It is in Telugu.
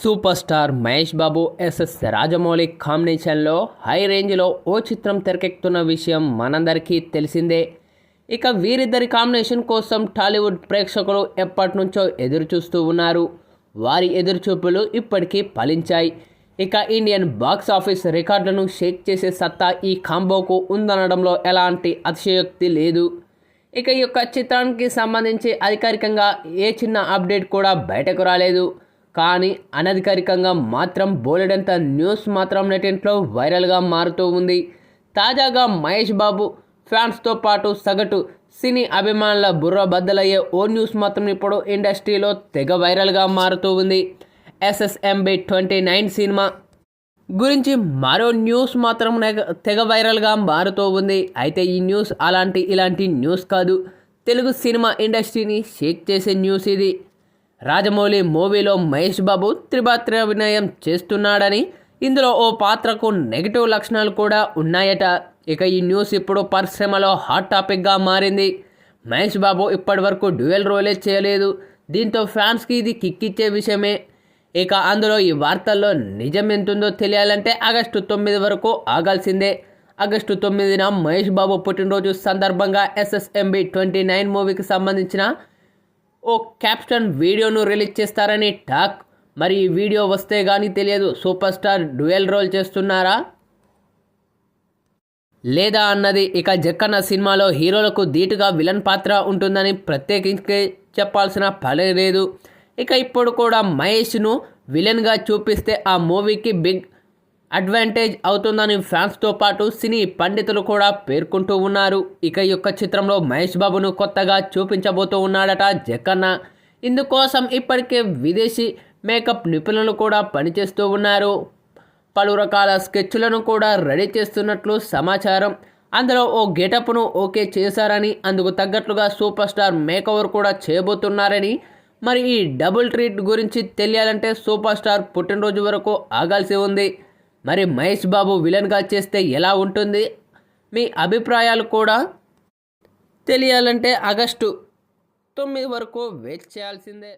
Super star Mahesh Babu SS Rajamouli కాంబినేషన్లో హై రేంజ్లో ఓ చిత్రం తెరకెక్కుతున్న విషయం మనందరికీ తెలిసిందే. ఇక వీరిద్దరి కాంబినేషన్ కోసం టాలీవుడ్ ప్రేక్షకులు ఎప్పటి నుంచో ఎదురుచూస్తూ ఉన్నారు. వారి ఎదురుచూపులు ఇప్పటికీ ఫలించాయి. ఇక ఇండియన్ బాక్స్ ఆఫీస్ రికార్డులను షేక్ చేసే సత్తా ఈ కాంబోకు ఉందనడంలో ఎలాంటి అతిశయోక్తి లేదు. ఇక ఈ యొక్క చిత్రానికి సంబంధించి అధికారికంగా ఏ చిన్న అప్డేట్ కూడా బయటకు రాలేదు. కానీ అనధికారికంగా మాత్రం బోలెడంత న్యూస్ మాత్రం నెటింట్లో వైరల్గా మారుతూ ఉంది. తాజాగా మహేష్ బాబు ఫ్యాన్స్తో పాటు సగటు సినీ అభిమానుల బుర్ర బద్దలయ్యే ఓ న్యూస్ మాత్రం ఇప్పుడు ఇండస్ట్రీలో తెగ వైరల్గా మారుతూ ఉంది. ఎస్ఎస్ఎంబి ట్వంటీ నైన్ సినిమా గురించి మరో న్యూస్ మాత్రం నెగ- తెగ వైరల్గా మారుతూ ఉంది. అయితే ఈ న్యూస్ అలాంటి ఇలాంటి న్యూస్ కాదు. తెలుగు సినిమా ఇండస్ట్రీని షేక్ చేసే న్యూస్ ఇది. రాజమౌళి మూవీలో మహేష్ బాబు త్రిపాత్ర అభినయం చేస్తున్నాడని ఇందులో ఓ పాత్రకు నెగిటివ్ లక్షణాలు కూడా ఉన్నాయట. ఇక ఈ న్యూస్ ఇప్పుడు పరిశ్రమలో హాట్ టాపిక్గా మారింది. మహేష్ బాబు ఇప్పటివరకు డ్యూయల్ రోలే చేయలేదు. దీంతో ఫ్యాన్స్కి ఇది కిక్కిచ్చే విషయమే. ఇక అందులో ఈ వార్తల్లో నిజం ఎంతుందో తెలియాలంటే ఆగస్టు తొమ్మిది వరకు ఆగాల్సిందే. ఆగస్టు తొమ్మిదిన మహేష్ బాబు పుట్టినరోజు సందర్భంగా ఎస్ఎస్ఎంబి ట్వంటీ నైన్ మూవీకి సంబంధించిన ఓ క్యాప్షన్ వీడియోను రిలీజ్ చేస్తారని టాక్. మరి ఈ వీడియో వస్తే కానీ తెలియదు. సూపర్ స్టార్ డ్యూయల్ రోల్ చేస్తున్నారా? లేదా అన్నది ఇక జక్కన్న సినిమాలో హీరోలకు ధీటుగా విలన్ పాత్ర ఉంటుందని ప్రత్యేకించి చెప్పాల్సిన పని లేదు. ఇక ఇప్పుడు కూడా మహేష్ను విలన్గా చూపిస్తే ఆ మూవీకి బిగ్ అడ్వాంటేజ్ అవుతుందని ఫ్యాన్స్తో పాటు సినీ పండితులు కూడా పేర్కొంటూ ఉన్నారు. ఇక ఈ యొక్క చిత్రంలో మహేష్ బాబును కొత్తగా చూపించబోతూ ఉన్నాడట జక్కన్న ఇందుకోసం ఇప్పటికే విదేశీ మేకప్ నిపుణులు కూడా పనిచేస్తూ ఉన్నారు. పలు రకాల స్కెచ్లను కూడా రెడీ చేస్తున్నట్లు సమాచారం. అందులో ఓ గెటప్ను ఓకే చేశారని అందుకు తగ్గట్లుగా సూపర్ స్టార్ మేకవర్ కూడా చేయబోతున్నారని. మరి ఈ డబుల్ ట్రీట్ గురించి తెలియాలంటే సూపర్ స్టార్ పుట్టినరోజు వరకు ఆగాల్సి ఉంది. మరి మహేష్ బాబు విలన్గా చేస్తే ఎలా ఉంటుంది? మీ అభిప్రాయాలు కూడా తెలియాలంటే ఆగస్టు తొమ్మిది వరకు వెయిట్ చేయాల్సిందే.